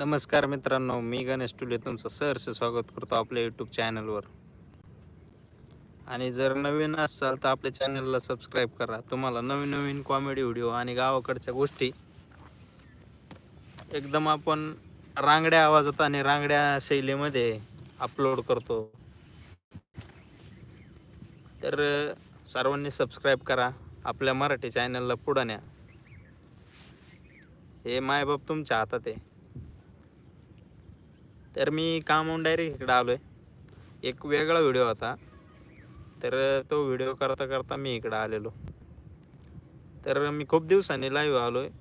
नमस्कार मित्रांनो मी गणेश टुले तुमचं सहर्ष स्वागत करतो आपल्या यूट्यूब चॅनलवर आणि जर नवीन असाल तर आपल्या चॅनलला सबस्क्राईब करा. तुम्हाला नवीन नवीन कॉमेडी व्हिडिओ आणि गावाकडच्या गोष्टी एकदम आपण रांगड्या आवाजात आणि रांगड्या शैलीमध्ये अपलोड करतो. तर सर्वांनी सबस्क्राईब करा आपल्या मराठी चॅनलला पुढं न्या. हे मायबाप तुमच्या हातात आहे. तर मी कामावून डायरेक्ट इकडं आलो आहे एक वेगळा व्हिडिओ होता. तर तो व्हिडिओ करता करता मी इकडं आलेलो. तर मी खूप दिवसांनी लाईव्ह आलो आहे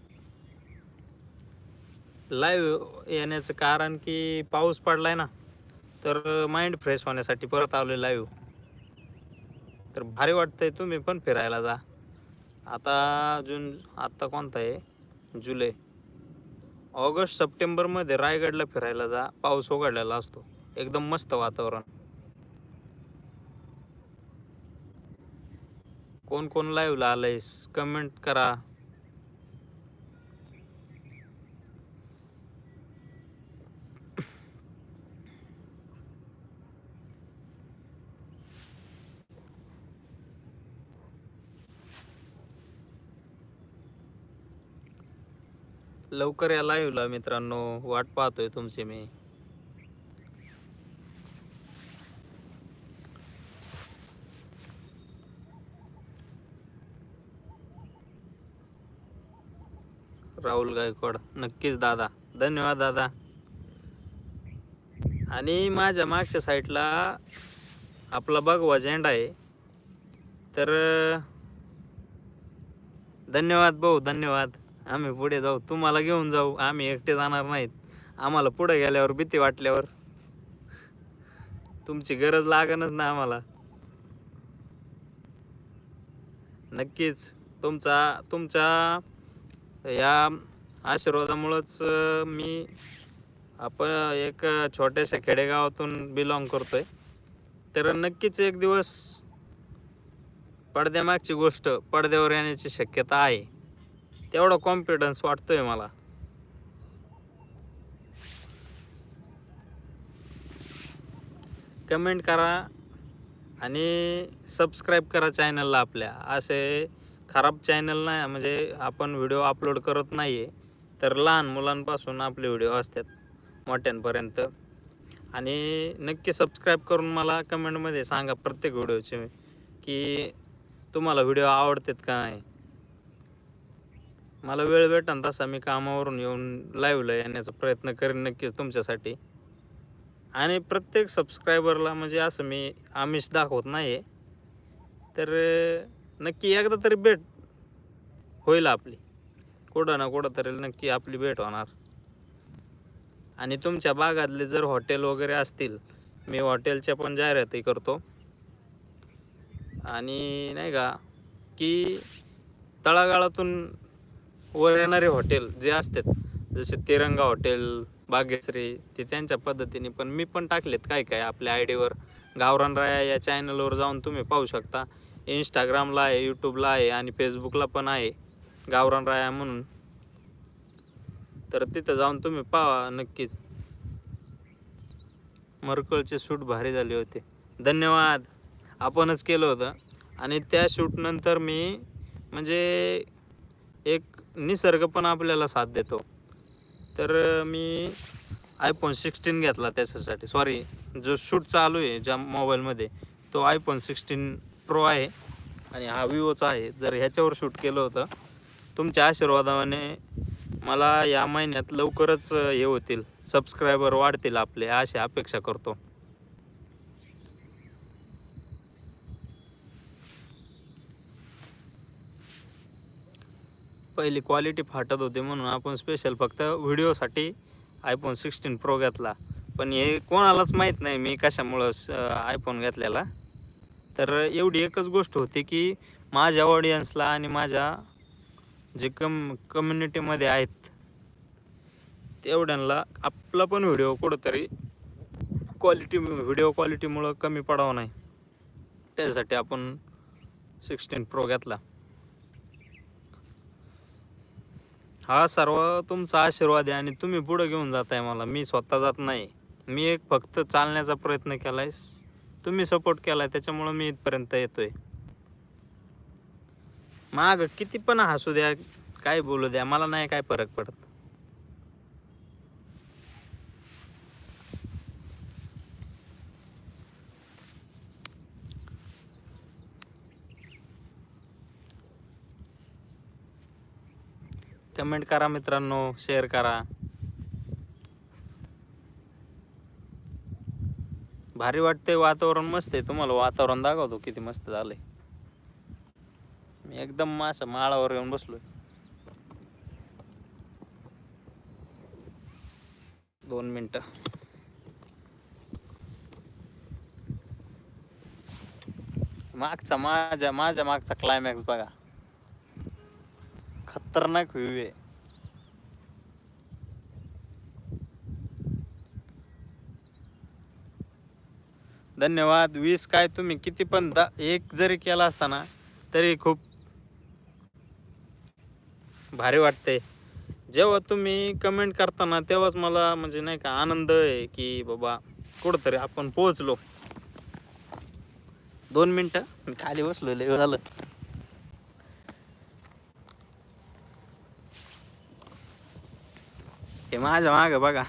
लाईव्ह येण्याचं कारण की पाऊस पडलाय ना तर माइंड फ्रेश होण्यासाठी परत आलो आहे लाईव्ह तर भारी वाटतंय तुम्ही पण फिरायला जा. आता जून आत्ता कोणता आहे? जुलै. ऑगस्ट सप्टेंबरमध्ये रायगडला फिरायला जा. पाऊस उघडलेला असतो. एकदम मस्त वातावरण. कोण कोण लाईव्हला आलंयस? कमेंट करा. लवकर या लाईव्हला मित्रांनो. वाट पाहतोय तुमची मी. राहुल गायकवाड नक्कीच दादा. धन्यवाद दादा. आणि माझ्या मागच्या साईडला आपला बघवा झेंडा आहे. तर धन्यवाद भाऊ धन्यवाद. आम्ही पुढे जाऊ तुम्हाला घेऊन जाऊ. आम्ही एकटे जाणार नाहीत. आम्हाला पुढे गेल्यावर भीती वाटल्यावर. तुमची गरज लागणच ना आम्हाला. नक्कीच तुमचा तुमच्या या आशीर्वादामुळंच मी आपण एक छोट्याशा खेडेगावातून बिलॉंग करतोय. तर नक्कीच एक दिवस पडद्यामागची गोष्ट पडद्यावर येण्याची शक्यता आहे. तेवढा कॉन्फिडन्स वाटतोय मला. कमेंट करा आणि सबस्क्राईब करा चॅनलला आपल्या. असे खराब चॅनल नाही म्हणजे आपण व्हिडिओ अपलोड करत नाही आहे तर लहान मुलांपासून आपले व्हिडिओ असतात मोठ्यांपर्यंत. आणि नक्की सबस्क्राईब करून मला कमेंटमध्ये सांगा प्रत्येक व्हिडिओचे की तुम्हाला व्हिडिओ आवडतात का नाही. मला वेळ भेटन तसा मी कामावरून येऊन लाईव्हला येण्याचा प्रयत्न करेन नक्कीच तुमच्यासाठी. आणि प्रत्येक सबस्क्रायबरला म्हणजे असं मी आमिष दाखवत नाही आहे तर नक्की एकदा तरी भेट होईल आपली. कुठं ना कुठं तरी नक्की आपली भेट होणार. आणि तुमच्या भागातले जर हॉटेल वगैरे असतील मी हॉटेलच्या पण जाहिराती करतो. आणि नाही का की तळागाळातून वर येणारे हॉटेल जे असतात जसे तिरंगा हॉटेल बागेश्री ते त्यांच्या पद्धतीने पण मी पण टाकलेत काय काय आपल्या आय डीवर गावरान राया या चॅनलवर जाऊन तुम्ही पाहू शकता. इंस्टाग्रामला आहे यूट्यूबला आहे आणि फेसबुकला पण आहे. गावरान राया म्हणून. तर तिथं जाऊन तुम्ही पाहा नक्कीच. मरकळचे शूट भारी झाले होते. धन्यवाद. आपणच केलं होतं. आणि त्या शूटनंतर मी म्हणजे एक निसर्ग पण आपल्याला साथ देतो. तर मी आयफोन सिक्स्टीन घेतला त्याच्यासाठी. सॉरी जो शूट चालू आहे ज्या मोबाईलमध्ये तो आयफोन सिक्स्टीन प्रो आहे आणि हा विवोचा आहे. जर ह्याच्यावर शूट केलं होतं तुमच्या आशीर्वादाने मला या महिन्यात लवकरच हे होतील. सबस्क्रायबर वाढतील आपले अशी अपेक्षा करतो. पहिली क्वालिटी फाटत होती म्हणून आपण स्पेशल फक्त व्हिडिओसाठी आयफोन सिक्स्टीन प्रो घेतला. पण हे कोणालाच माहीत नाही मी कशामुळं आयफोन घेतलेला. तर एवढी एकच गोष्ट होती की माझ्या ऑडियन्सला आणि माझ्या जे कम कम्युनिटीमध्ये आहेत तेवढ्यांना आपला पण व्हिडिओ कुठंतरी क्वालिटी व्हिडिओ क्वालिटीमुळं कमी पडावं नाही. त्यासाठी आपण सिक्स्टीन प्रो घेतला. हा सर्व तुमचा आशीर्वाद आहे आणि तुम्ही पुढं घेऊन जाताय मला. मी स्वतः जात नाही. मी एक फक्त चालण्याचा प्रयत्न केला आहे तुम्ही सपोर्ट केला आहे त्याच्यामुळं मी इथपर्यंत येतो आहे माग किती पण हसू द्या काय बोलू द्या मला नाही काय फरक पडत. कमेंट करा मित्रांनो शेअर करा. भारी वाटते वातावरण मस्त आहे. तुम्हाला वातावरण दाखवतो किती मस्त झालंय. मी एकदम मास माळावर येऊन बसलोय. दोन मिनटं. मागचा माझ्या माझ्या मागचा क्लायमॅक्स बघा. खतरनाक व्ह्यू आहे. धन्यवाद. वीस काय तुम्ही किती पण दा एक जरी केला असता ना तरी खूप भारी वाटते जेव्हा तुम्ही कमेंट करताना तेव्हाच मला म्हणजे नाही का आनंद आहे की बाबा कुठंतरी आपण पोहोचलो. दोन मिनटं मी खाली बसलो लय झालं. हे माझ्या माग बघा.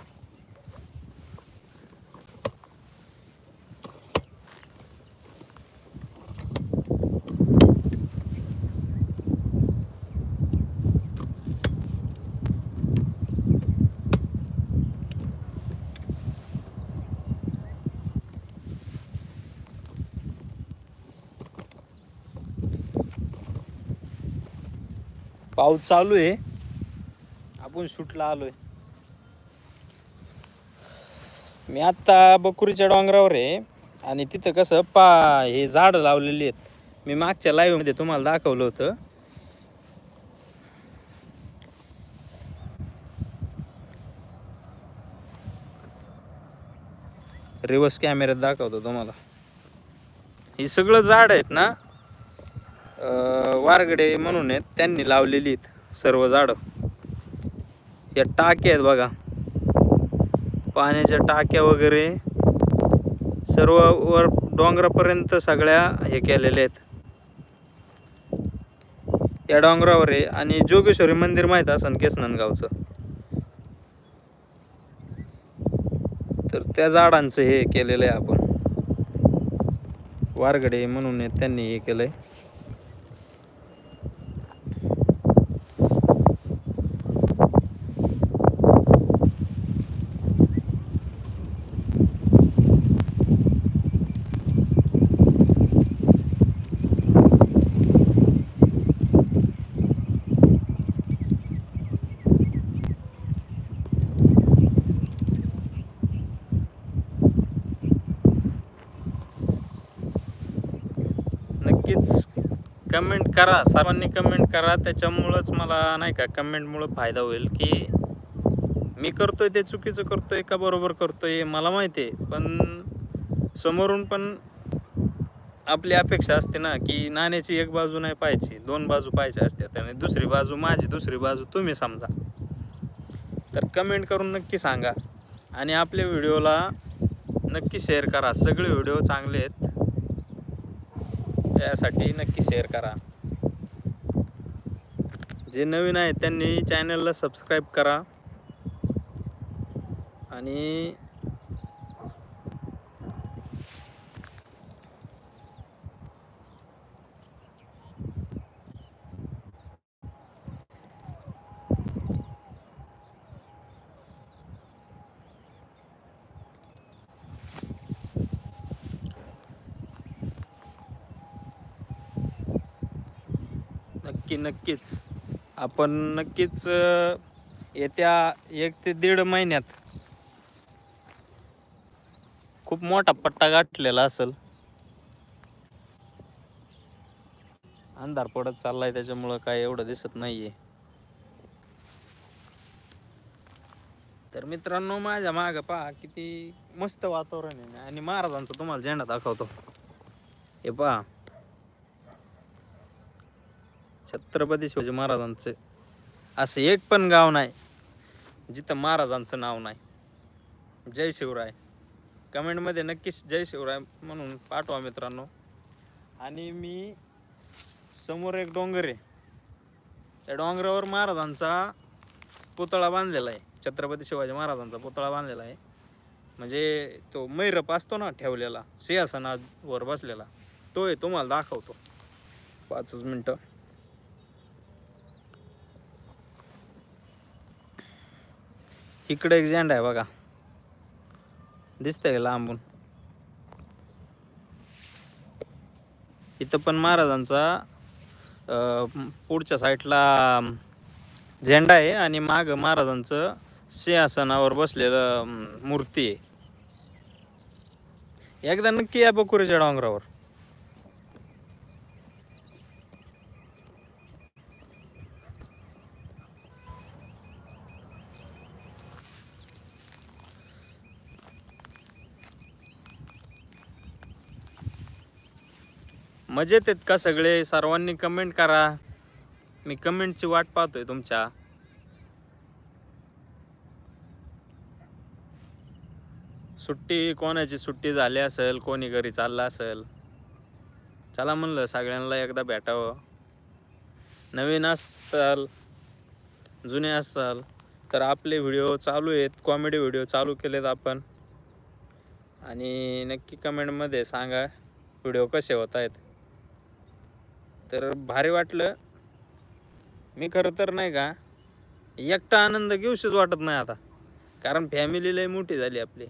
पाऊस चालू आहे. आपण शूटला आलोय. मी आत्ता बकुरीच्या डोंगरावर आहे आणि तिथं कसं पा हे झाड लावलेली आहेत. मी मागच्या लाईव्हमध्ये तुम्हाला दाखवलं होतं. रिवर्स कॅमेऱ्यात दाखवतो तुम्हाला. ही सगळं झाड आहेत ना वारगडे म्हणून आहेत त्यांनी लावलेली आहेत सर्व झाडं. या टाके आहेत बघा. पाण्याच्या टाक्या वगैरे सर्व वर डोंगरापर्यंत सगळ्या हे केलेल्या आहेत. या डोंगरावर आहे आणि जोगेश्वरी मंदिर माहीत असन केसनंदगावचं तर त्या झाडांचं हे केलेलं आहे आपण. वारगडे म्हणून आहेत, त्यांनी हे केलंय नक्कीच कमेंट करा. सर्वांनी कमेंट करा. त्याच्यामुळंच मला नाही का कमेंटमुळं फायदा होईल की मी करतोय ते चुकीचं करतोय का बरोबर करतोय मला माहिती आहे. पण समोरून पण आपली अपेक्षा असते ना की नाण्याची एक बाजू नाही पाहिजे दोन बाजू पाहिजे असतात आणि दुसरी बाजू माझी दुसरी बाजू तुम्ही समजा. तर कमेंट करून नक्की सांगा आणि आपल्या व्हिडिओला नक्की शेअर करा. सगळे व्हिडिओ चांगले आहेत. त्यासाठी नक्की शेअर करा. जे नवीन आहेत त्यांनी चॅनलला सबस्क्राईब करा. आणि नक्की नक्कीच. आपण नक्कीच येत्या एक ते दीड महिन्यात खूप मोठा पट्टा गाठलेला असेल. अंधार पडत चाललाय त्याच्यामुळं काय एवढं दिसत नाहीये. तर मित्रांनो माझ्या माग पहा किती मस्त वातावरण आहे. आणि महाराजांचा तुम्हाला झेंडा दाखवतो. हे पहा. छत्रपती शिवाजी महाराजांचं असं एक पण गाव नाही जिथं महाराजांचं नाव नाही. जय शिवराय. कमेंटमध्ये नक्कीच जय शिवराय म्हणून पाठवा मित्रांनो. आणि मी समोर एक डोंगर आहे. त्या डोंगरावर महाराजांचा पुतळा बांधलेला आहे. छत्रपती शिवाजी महाराजांचा पुतळा बांधलेला आहे. म्हणजे तो मैरप असतो ना ठेवलेला सिंहासनावर बसलेला तो आहे तुम्हाला दाखवतो. पाचच मिनटं. इकडे एक झेंडा आहे बघा. दिसतंय लांबून? इथं पण महाराजांचा पुढच्या साईडला झेंडा आहे आणि माग महाराजांचं सिंहासनावर बसलेलं मूर्ती आहे. एकदा नक्की या बकुरीच्या डोंगरावर. मजेत आहेत का सगळे? सर्वांनी कमेंट करा. मी कमेंटची वाट पाहतोय तुमच्या. सुट्टी कोणाची सुट्टी झाली असेल कोणी घरी चाललं असेल? चला म्हणलं सगळ्यांना एकदा भेटावं. नवीन असाल जुने असाल तर आपले व्हिडिओ चालू आहेत. कॉमेडी व्हिडिओ चालू केलेत आपण. आणि नक्की कमेंटमध्ये सांगा व्हिडिओ कसे होत आहेत तर भारी वाटलं. मी खरं तर नाही का एकटा आनंद घेऊशीच वाटत नाही आता. कारण फॅमिली लय मोठी झाली आपली.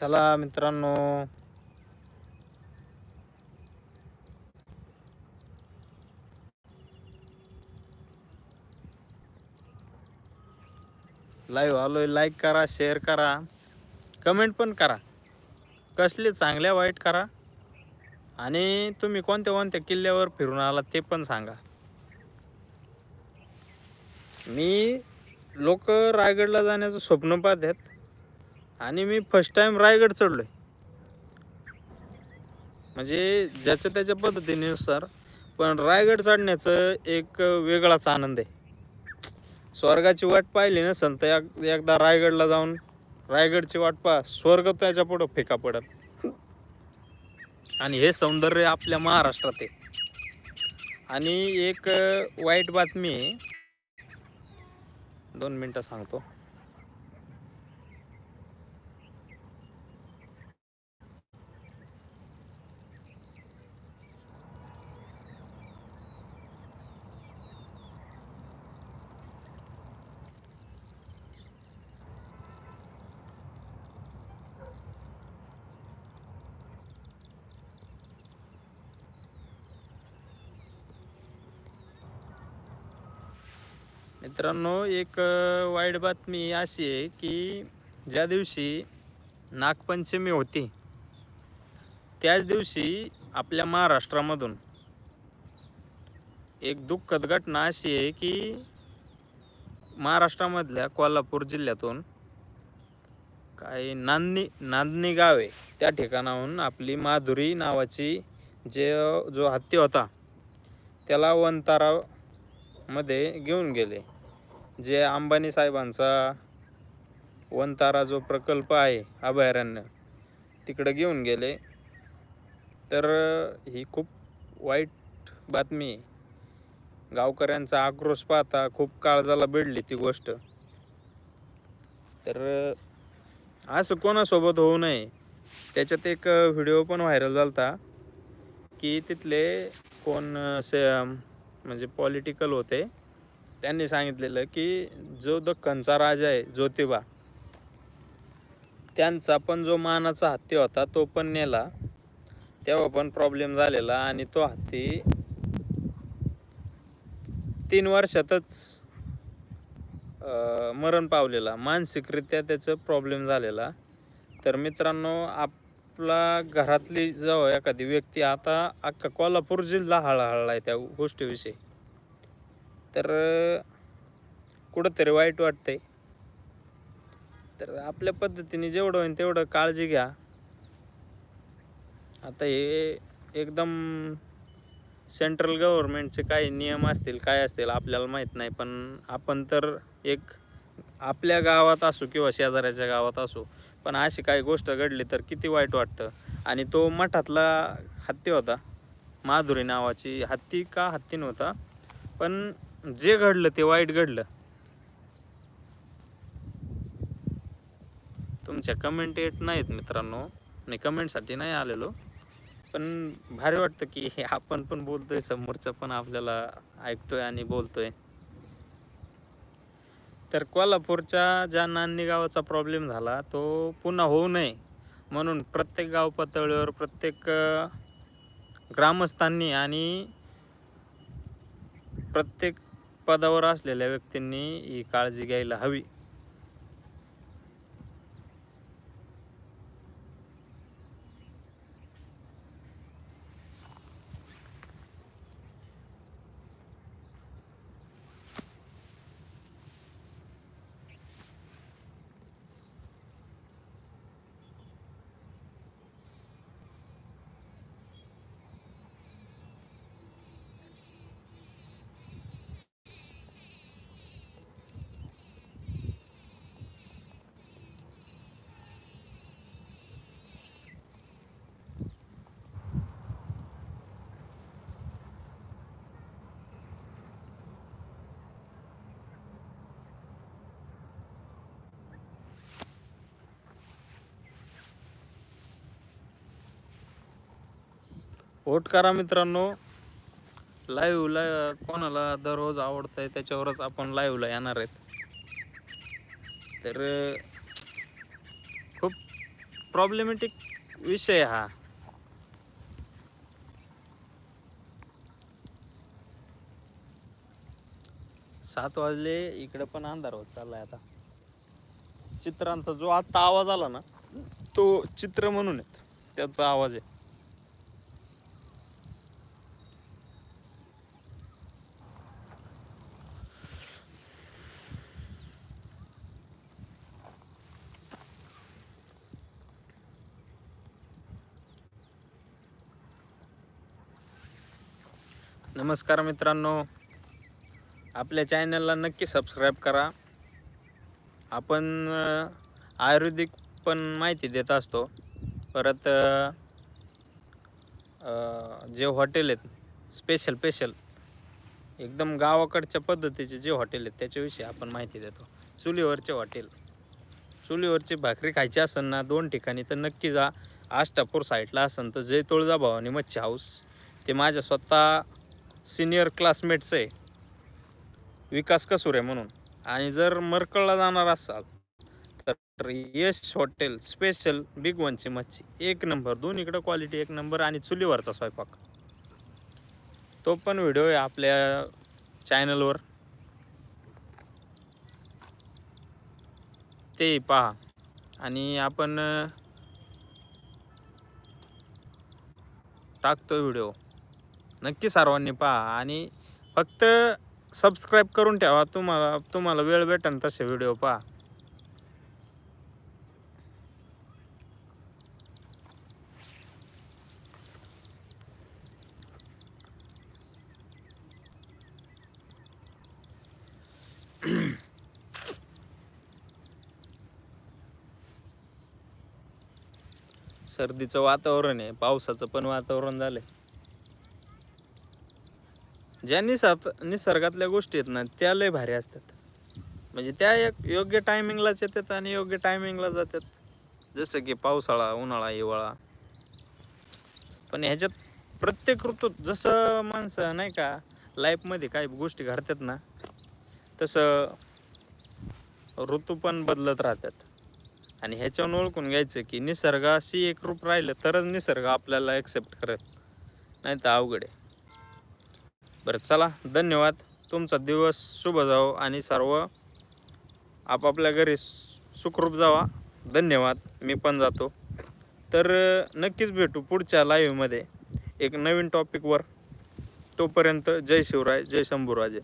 चला मित्रांनो. लाईव्ह आलोय लाईक करा शेअर करा. कमेंट पण करा. कसले चांगल्या वाईट करा. आणि तुम्ही कोणत्या कोणत्या किल्ल्यावर फिरून आलात ते पण सांगा. मी लोक रायगडला जाण्याचं स्वप्न पाहतात आणि मी फर्स्ट टाइम रायगड चढलोय. म्हणजे ज्याच्या त्याच्या पद्धतीनुसार पण रायगड चढण्याचं एक वेगळाच आनंद आहे. स्वर्गाची वाट पाहिली ना संत एकदा रायगडला जाऊन रायगडची वाट पहा स्वर्ग त्याच्या पुढं फेका पडत आणि हे सौंदर्य आपल्या महाराष्ट्रात आहे. आणि एक वाईट बातमी आहे. दोन मिनटं सांगतो. मित्रांनो एक वाईट बातमी अशी आहे की ज्या दिवशी नागपंचमी होती त्याच दिवशी आपल्या महाराष्ट्रामधून एक दुःखद घटना अशी आहे की महाराष्ट्रामधल्या कोल्हापूर जिल्ह्यातून काही नांदणी नांदणी गाव आहे. त्या ठिकाणाहून आपली माधुरी नावाची जे जो हत्ती होता त्याला वनतारामध्ये घेऊन गेले. जे अंबानी साहेबांचा वनतारा जो प्रकल्प आहे अभयारण्य तिकडं घेऊन गेले. तर ही खूप वाईट बातमी गावकऱ्यांचा आक्रोश पाहता खूप काळजाला भिडली ती गोष्ट. तर असं कोणासोबत होऊ नये. त्याच्यात एक व्हिडिओ पण व्हायरल झालता की तिथले कोण असे म्हणजे पॉलिटिकल होते. त्यांनी सांगितलेलं की जो दख्खनचा राजा आहे ज्योतिबा त्यांचा पण जो मानाचा हत्ती होता तो पण नेला. तेव्हा पण प्रॉब्लेम झालेला आणि तो हत्ती तीन वर्षातच मरण पावलेला. मानसिकरित्या त्याचं प्रॉब्लेम झालेला. तर मित्रांनो आपला घरातली जवळ एखादी व्यक्ती आता अख्खा कोल्हापूर जिल्हा हळहळला आहे त्या गोष्टीविषयी. तर कुठंतरी वाईट वाटतंय. तर आपल्या पद्धतीने जेवढं होईल तेवढं काळजी घ्या. आता हे एकदम सेंट्रल गव्हर्नमेंटचे काही नियम असतील काय असतील आपल्याला माहीत नाही. पण आपण तर एक आपल्या गावात असू किंवा शेजाऱ्याच्या गावात असू पण अशी काही गोष्ट घडली तर किती वाईट वाटतं. आणि तो मठातला हत्ती होता माधुरी नावाची हत्ती का हत्ती नव्हता पण जे घडलं ते वाईट घडलं. तुमच्या कमेंट येत नाहीत मित्रांनो. मी कमेंटसाठी नाही आलेलो. पण भारी वाटतं की हे आपण पण बोलतोय समोरचं पण आपल्याला ऐकतोय आणि बोलतोय. तर कोल्हापूरच्या ज्या नांदी गावाचा प्रॉब्लेम झाला तो पुन्हा होऊ नये. म्हणून प्रत्येक गाव पातळीवर प्रत्येक ग्रामस्थांनी आणि प्रत्येक पदावर असलेल्या व्यक्तींनी ही काळजी घ्यायला हवी. वोट करा मित्रांनो. लाईव्हला कोणाला दररोज आवडतंय त्याच्यावरच आपण लाईव्हला येणार आहेत. तर खूप प्रॉब्लेमॅटिक विषय हा. सात वाजले इकडे पण अंधार होत चाललाय आता. चित्रांचा जो आता आवाज आला ना तो चित्र म्हणून आहेत. त्याचा आवाज आहे. नमस्कार मित्रांनो. आपल्या चॅनलला नक्की सबस्क्राईब करा. आपण आयुर्वेदिक पण माहिती देत असतो. परत जे हॉटेल आहेत स्पेशल स्पेशल एकदम गावाकडच्या पद्धतीचे जे हॉटेल आहेत त्याच्याविषयी आपण माहिती देतो. चुलीवरचे हॉटेल चुलीवरची भाकरी खायची असेल ना दोन ठिकाणी तर नक्की जा. आष्टापूर साईडला असेल तर जय तुळजाभवानी मच्छी हाऊस ते माझ्या स्वतः सिनियर क्लासमेट्स आहे. विकास कसुरे म्हणून. आणि जर मरकळला जाणार असाल तर यश हॉटेल स्पेशल बिग वनची मच्छी. एक नंबर दोन्हीकडं क्वालिटी एक नंबर आणि चुलीवरचा स्वयंपाक. तो पण व्हिडिओ आहे आपल्या चॅनलवर. ते पहा. आणि आपण टाकतो व्हिडिओ. नक्की सर्वांनी पहा आणि फक्त सबस्क्राईब करून ठेवा. तुम्हाला तुम्हाला वेळ भेटेल तसे व्हिडिओ पहा. सर्दीचं वातावरण आहे. पावसाचं पण वातावरण झालंय. ज्या निसात निसर्गातल्या गोष्टी आहेत ना त्या लय भारी असतात. म्हणजे त्या एक योग्य टायमिंगलाच येतात आणि योग्य टायमिंगला जातात. जसं की पावसाळा उन्हाळा हिवाळा. पण ह्याच्यात प्रत्येक ऋतूत जसं माणसं नाही का लाईफमध्ये काही गोष्टी घडतात ना तसं ऋतू पण बदलत राहतात. आणि ह्याच्यावर ओळखून घ्यायचं की निसर्गाशी एकरूप राहिलं तरच निसर्ग आपल्याला ॲक्सेप्ट करेल. नाही तर अवघड आहे. बरं चला. धन्यवाद. तुमचा दिवस शुभ जावो आणि सर्व आपापल्या घरी सुखरूप जावा. धन्यवाद. मी पण जातो. तर नक्कीच भेटू पुढच्या लाईव्हमध्ये एक नवीन टॉपिकवर तोपर्यंत जय शिवराय जय शंभूराजे.